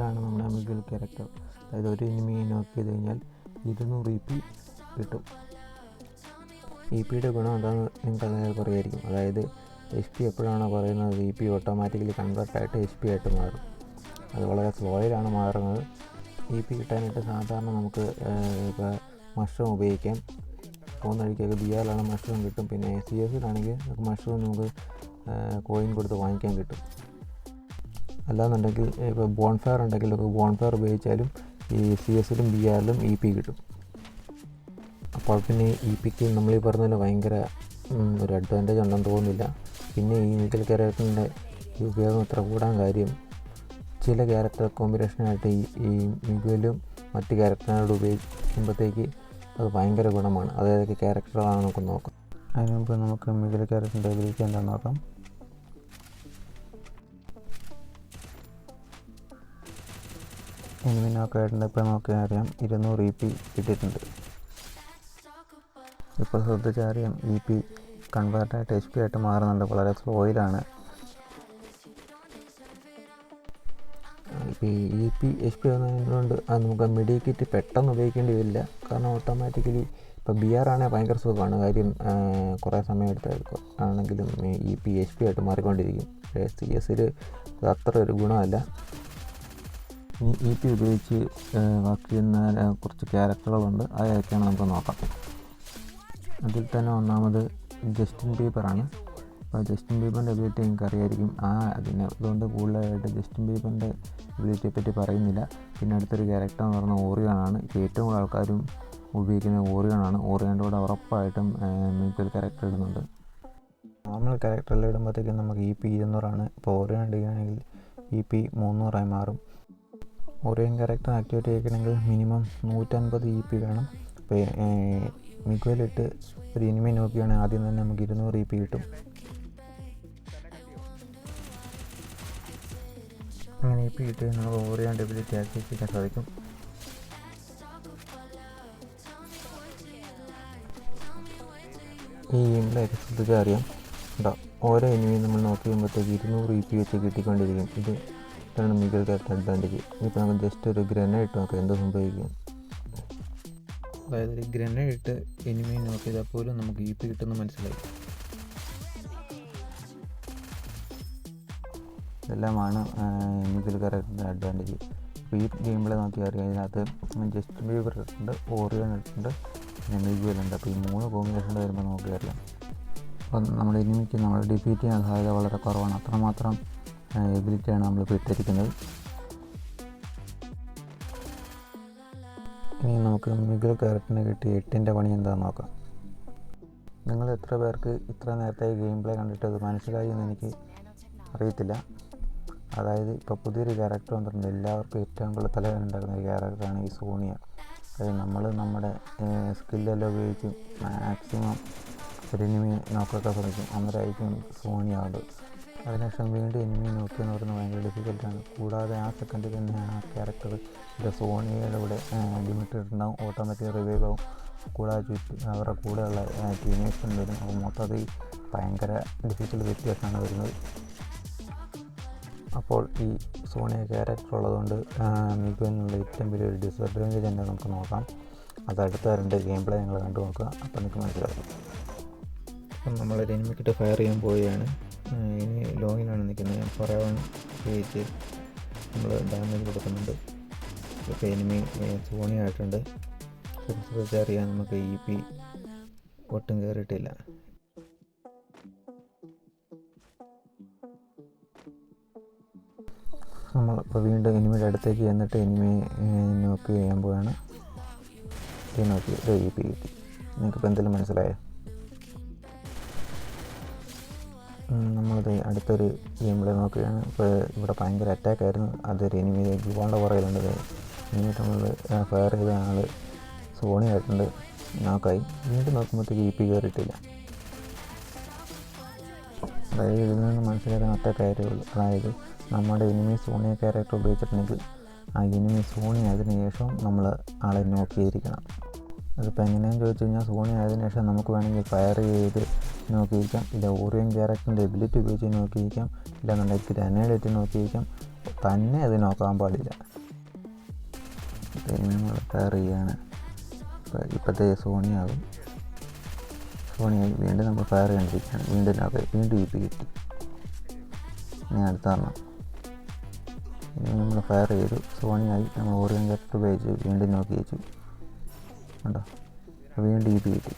ഇതാണ് നമ്മുടെ middle character അതായത് ഒരു എനിമിയെ നോക്ക് ചെയ്ത് കഴിഞ്ഞാൽ ഇരുന്നൂറ് ഇ പി കിട്ടും. ഇ പിയുടെ ഗുണം എന്താണെന്ന് നിങ്ങൾക്ക് അതായത് പറയുമായിരിക്കും അതായത് എച്ച് പി എപ്പോഴാണോ പറയുന്നത് ഇ പി ഓട്ടോമാറ്റിക്കലി കൺവേർട്ടായിട്ട് എച്ച് പി ആയിട്ട് മാറും. അത് വളരെ സ്ലോയിലാണ് മാറുന്നത്. ഇ പി കിട്ടാനായിട്ട് സാധാരണ നമുക്ക് ഇപ്പോൾ മഷ്റൂം ഉപയോഗിക്കാം. പോകുന്ന വഴിക്കൊക്കെ ബി ആറിലാണ് മഷ്റൂം കിട്ടും. പിന്നെ സി എസിലാണെങ്കിൽ നമുക്ക് മഷ്റൂം നമുക്ക് കോയിൻ കൊടുത്ത് വാങ്ങിക്കാൻ കിട്ടും. അല്ലാന്നുണ്ടെങ്കിൽ ഇപ്പോൾ ബോൺഫയർ ഉണ്ടെങ്കിൽ നമുക്ക് ബോൺഫയർ ഉപയോഗിച്ചാലും ഈ സി എസിലും ബി ആറിലും ഇ പി കിട്ടും. അപ്പോൾ പിന്നെ ഇ പിക്ക് നമ്മൾ ഈ പറഞ്ഞ ഭയങ്കര ഒരു അഡ്വാന്റേജ് ഉണ്ടെന്ന് തോന്നുന്നില്ല. പിന്നെ ഈ മിഡിൽ ക്യാരക്ടറിന്റെ ഈ ഉപയോഗം ഇത്ര കൂടാൻ കാര്യം ചില ക്യാരക്ടർ കോമ്പിനേഷനായിട്ട് ഈ ഈ മിഗുവലും മറ്റ് ക്യാരക്ടറിനോട് ഉപയോഗിക്കുമ്പോഴത്തേക്ക് അത് ഭയങ്കര ഗുണമാണ്. അതേതൊക്കെ ക്യാരക്ടറുകളാണ് നമുക്ക് നോക്കാം അതിന് മുമ്പ് നമുക്ക് മിഗിൽ ക്യാരക്ടറിന്റെ എബിലിറ്റി എന്താണെന്ന് നോക്കാം. എനിമി നോക്കായിട്ടുണ്ട് ഇപ്പോൾ നോക്കിയാൽ അറിയാം ഇരുന്നൂറ് ഇ പി കിട്ടിയിട്ടുണ്ട്. ഇപ്പോൾ ശ്രദ്ധിച്ചാൽ അറിയാം ഇ പി കൺവേർട്ടായിട്ട് എച്ച് പി ആയിട്ട് മാറുന്നുണ്ട്. വളരെ സ്ലോയിലാണ് ഇപ്പോൾ ഇ പി എച്ച് പി ആകുന്നതുകൊണ്ട് അത് നമുക്ക് മിഡി കിറ്റ് പെട്ടെന്ന് ഉപയോഗിക്കേണ്ടി വരില്ല. കാരണം ഓട്ടോമാറ്റിക്കലി ഇപ്പോൾ ബി ആർ ആണെങ്കിൽ ഭയങ്കര സുഖമാണ്. കാര്യം കുറേ സമയം എടുത്ത് ആണെങ്കിലും ഇ പി എച്ച് പി ആയിട്ട് മാറിക്കൊണ്ടിരിക്കും. സി എസിൽ അത്ര ഒരു ഗുണമല്ല. ഇ പി ഉപയോഗിച്ച് വർക്ക് ചെയ്യുന്ന കുറച്ച് ക്യാരക്ടറുകളുണ്ട്. അതൊക്കെയാണ് നമുക്ക് നോക്കാം. അതിൽ തന്നെ ഒന്നാമത് ജസ്റ്റിൻ ബീബറാണ്. അപ്പോൾ ജസ്റ്റിൻ ബീബറിന്റെ എബിലിറ്റി നിങ്ങൾക്ക് അറിയായിരിക്കും ആ അതിനെ അതുകൊണ്ട് കൂടുതലായിട്ട് ജസ്റ്റിൻ ബീബറിന്റെ എബിലിറ്റിയെ പറ്റി പറയുന്നില്ല. പിന്നെ അടുത്തൊരു ക്യാരക്ടർ എന്ന് പറയുന്നത് ഓറിയോണാണ് ഏറ്റവും കൂടുതൽ ആൾക്കാരും ഉപയോഗിക്കുന്ന ഓറിയോണാണ് ഓറിയോന്റെ കൂടെ ഉറപ്പായിട്ടും മിക്കൽ ക്യാരക്ടർ ഇടുന്നുണ്ട്. നോർമൽ ക്യാരക്ടറിൽ ഇടുമ്പോഴത്തേക്കും നമുക്ക് ഇ പി ഇരുന്നൂറാണ്. ഇപ്പോൾ ഓറിയോൺ ഇടുകയാണെങ്കിൽ ഇ പി മുന്നൂറായി മാറും. ഓറിയൻ ക്യാരക്ടർ ആക്ടിവേറ്റ് ചെയ്യണമെങ്കിൽ മിനിമം നൂറ്റൻപത് ഇ പി വേണം. മിക്വലിട്ട് ഒരു ഇനിമി നോക്കുകയാണെങ്കിൽ ആദ്യം തന്നെ നമുക്ക് ഇരുന്നൂറ് ഇ പി കിട്ടും. അങ്ങനെ ഇ പി കിട്ടി നമുക്ക് ഓറിയാൻ ഡെബിലിറ്റി ആക്ടിവേറ്റ് ചെയ്യാൻ സാധിക്കും. ഈ ഗെയിമിലൊക്കെ ശ്രദ്ധിച്ചാൽ അറിയാം ഓരോ എനിമിയും നമ്മൾ നോക്കി കഴിയുമ്പോഴത്തേക്ക് ഇരുന്നൂറ് ഇ പി വെച്ച് കിട്ടിക്കൊണ്ടിരിക്കും. ഇത് ഇതാണ് മികൽ ക്യാരക്ടർ അഡ്വാന്റേജ്. ഇപ്പോൾ നമുക്ക് ജസ്റ്റ് ഒരു ഗ്രനേഡ് ഇട്ട് നോക്കാം. എന്ത് സംഭവിക്കും അതായത് ഒരു ഗ്രനേഡ് ഇട്ട് എനിമയെ നോക്കി ചെയ്താൽ പോലും നമുക്ക് ഇ പി കിട്ടുമെന്ന് മനസ്സിലായി. ഇതെല്ലാമാണ് ക്യാരക്ടറിന്റെ അഡ്വാന്റേജ്. ഇപ്പോൾ ഈ ഗെയിമിൽ നോക്കി അറിയാം. ഇതിനകത്ത് ജസ്റ്റ് ബീവർ ഇട്ടിട്ടുണ്ട് ഓറിയൻ ഇട്ടിട്ടുണ്ട് പിന്നെ മിഗുവൽ ഉണ്ട്. അപ്പോൾ ഈ മൂന്ന് കോമ്പിനേഷൻ വരുമ്പോൾ നമുക്ക് അറിയാം. അപ്പം നമ്മുടെ എനിമിക്ക് നമ്മൾ ഡിഫീറ്റ് ചെയ്യാൻ സാധ്യത വളരെ കുറവാണ്. അത്രമാത്രം എബിലിറ്റിയാണ് നമ്മൾ ഇട്ടിരിക്കുന്നത്. ഇനി നമുക്ക് മിഗൽ ക്യാരക്ടറിന് കിട്ടിയ എട്ടിന്റെ പണി എന്താണെന്ന് നോക്കാം. നിങ്ങൾ എത്ര പേർക്ക് ഇത്ര നേരത്തെ ഗെയിം പ്ലേ കണ്ടിട്ട് അത് മനസ്സിലായി എന്ന് എനിക്ക് അറിയത്തില്ല. അതായത് ഇപ്പോൾ പുതിയൊരു ക്യാരക്ടർ വന്നിട്ടുണ്ട്. എല്ലാവർക്കും ഏറ്റവും കൂടുതൽ തലവേദന ഉണ്ടാക്കുന്ന ഒരു ക്യാരക്ടറാണ് ഈ സോണിയ. അതായത് നമ്മൾ നമ്മുടെ സ്കില്ലെല്ലാം ഉപയോഗിച്ച് മാക്സിമം ഒരു എനിമി നോക്കൊക്കെ ശ്രമിക്കും. അന്നേരമായിരിക്കും സോണിയ അതിനുശേഷം വീണ്ടും എനിമി നോക്കിയെന്ന് പറയുന്നത് ഭയങ്കര ഡിഫിക്കൽട്ടാണ് കൂടാതെ ആ സെക്കൻഡിൽ തന്നെ ആ ക്യാരക്ടർ ഇത് സോണിയയുടെ ലിമിറ്റഡ് ഉണ്ടാവും ഓട്ടോമാറ്റിക് റിവൈവ് ആവും. കൂടാതെ ചുറ്റും അവരുടെ കൂടെയുള്ള ടീമേഴ്സും വരും അപ്പോൾ മൊത്തത്തിൽ ഭയങ്കര ഡിഫിക്കൽട്ട് വ്യത്യാസമാണ് വരുന്നത്. അപ്പോൾ ഈ സോണിയ ക്യാരക്ടർ ഉള്ളതുകൊണ്ട് മികുവിനുള്ള ഏറ്റവും വലിയൊരു ഡിസഡ്വാന്റേജ് തന്നെ നമുക്ക് നോക്കാം. അത് അടുത്ത രണ്ട് ഗെയിം പ്ലേ ഞങ്ങൾ കണ്ടു നോക്കുക അപ്പോൾ നിങ്ങൾക്ക് മനസ്സിലാകും അപ്പം നമ്മൾ എനിമിക്കിട്ട് ഫയർ ചെയ്യാൻ പോവുകയാണ്. ഇനി ലോങ്ങിനാണ് നിൽക്കുന്നത്. ഞാൻ ഫറവൺ ഉപയോഗിച്ച് നമ്മൾ ഡാമേജ് കൊടുക്കുന്നുണ്ട്. ഇപ്പോൾ എനിമി സോണി ആയിട്ടുണ്ട്. ശ്രദ്ധിച്ചറിയാൻ നമുക്ക് ഇ പി ഒട്ടും കയറിയിട്ടില്ല നമ്മൾ ഇപ്പോൾ വീണ്ടും എനിമിയുടെ അടുത്തേക്ക് ചെന്നിട്ട് എനിമി നോക്ക് ചെയ്യാൻ പോവുകയാണ്. നോക്കി ഇ പി കിട്ടി. നിങ്ങൾക്കിപ്പോൾ എന്തെങ്കിലും മനസ്സിലായോ? നമ്മളിത് അടുത്തൊരു ഗെയിമിൽ നോക്കുകയാണ്. ഇപ്പോൾ ഇവിടെ ഭയങ്കര അറ്റാക്ക് ആയിരുന്നു. അതൊരു എനിമി ഗുവാണ്ട പുറകിലുണ്ട്. എന്നിട്ട് നമ്മൾ ഫയർ ചെയ്ത ആൾ സോണി ആയിട്ടുണ്ട്. നോക്കായി വീണ്ടും നോക്കുമ്പോഴത്തേക്ക് ഇ പി കയറിയിട്ടില്ല അതായത് ഇതിൽ നിന്ന് മനസ്സിലാക്കാൻ ഒറ്റ കാര്യമുള്ളൂ അതായത് നമ്മുടെ എനിമി സോണിയ ക്യാരക്ടർ ഉപയോഗിച്ചിട്ടുണ്ടെങ്കിൽ ആ എനിമി സോണി ആയതിനു ശേഷം നമ്മൾ ആളെ നോക്കിയിരിക്കണം അതിപ്പോൾ എങ്ങനെയാണെന്ന് ചോദിച്ചു കഴിഞ്ഞാൽ സോണി ആയതിനു ശേഷം നമുക്ക് വേണമെങ്കിൽ ഫയർ ചെയ്ത് നോക്കിയിരിക്കാം. ഇല്ല ഓറിയൻ ക്യാരക്ടറിന്റെ എബിലിറ്റി ഉപയോഗിച്ച് നോക്കിയിരിക്കാം. ഇല്ലെന്നുണ്ടെങ്കിൽ ഗ്രനേഡ് ഇട്ട് നോക്കിയിരിക്കാം. തന്നെ അത് നോക്കാൻ പാടില്ല. നമ്മൾ ഫയർ ചെയ്യാണ്. ഇപ്പോൾ ഇപ്പോഴത്തെ സോണിയാകും സോണിയായി വീണ്ടും നമ്മൾ ഫയർ ചെയ്യേണ്ടിരിക്കുകയാണ് വീണ്ടും അതെ വീണ്ടും ഇ പി കിട്ടി ഇനി അടുത്ത ഇനി നമ്മൾ ഫയർ ചെയ്തു. സോണിയായി നമ്മൾ ഓറിയൻ ക്യാരക്ടർ ഉപയോഗിച്ച് വീണ്ടും നോക്കി വെച്ചു കണ്ടോ വീണ്ടും ഇ പി കിട്ടി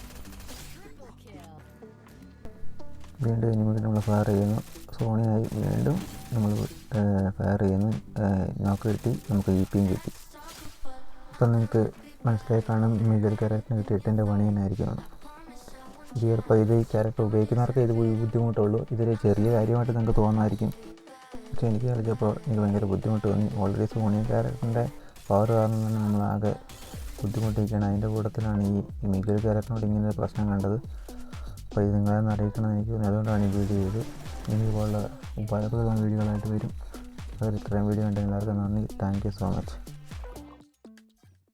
വീണ്ടും നമ്മൾ ഫയർ ചെയ്യുന്നു. സോണിയായി വീണ്ടും നമ്മൾ ഫയർ ചെയ്യുന്നു. നോക്ക് കിട്ടി നമുക്ക് ഇ പിയും കിട്ടി. അപ്പം നിങ്ങൾക്ക് മനസ്സിലായി കാണും മികൽ ക്യാരക്ടറിന് കിട്ടിയ എട്ടിന്റെ പണി തന്നെ ആയിരിക്കും ഇത് ചിലപ്പോൾ ഇത് ഈ ക്യാരക്ടർ ഉപയോഗിക്കുന്നവർക്ക് ഇത് ബുദ്ധിമുട്ടുള്ളൂ. ഇതൊരു ചെറിയ കാര്യമായിട്ട് നിങ്ങൾക്ക് തോന്നായിരിക്കും പക്ഷേ എനിക്ക് കളിച്ചപ്പോൾ എനിക്ക് ഭയങ്കര ബുദ്ധിമുട്ട് തോന്നി. ഓൾറെഡി സോണിയ ക്യാരക്ടറിന്റെ പവർ കാരണം തന്നെ നമ്മളാകെ ബുദ്ധിമുട്ടിയിരിക്കുകയാണ്. അതിന്റെ കൂട്ടത്തിലാണ് ഈ മികവ് ക്യാരക്ടറിനോട് ഇങ്ങനെ ഒരു പ്രശ്നം കണ്ടത്. അപ്പോൾ ഇത് നിങ്ങളെ അറിയിക്കണം എനിക്ക് അതുകൊണ്ടാണ് ഈ വീഡിയോ ചെയ്ത് ഇനി ഇതുപോലുള്ള ഉപകാരപ്രദമായ വീഡിയോകളായിട്ട് വരും. അവർ ഇത്രയും വീഡിയോ കണ്ടെങ്കിൽ എല്ലാവർക്കും നന്ദി. Thank you so much.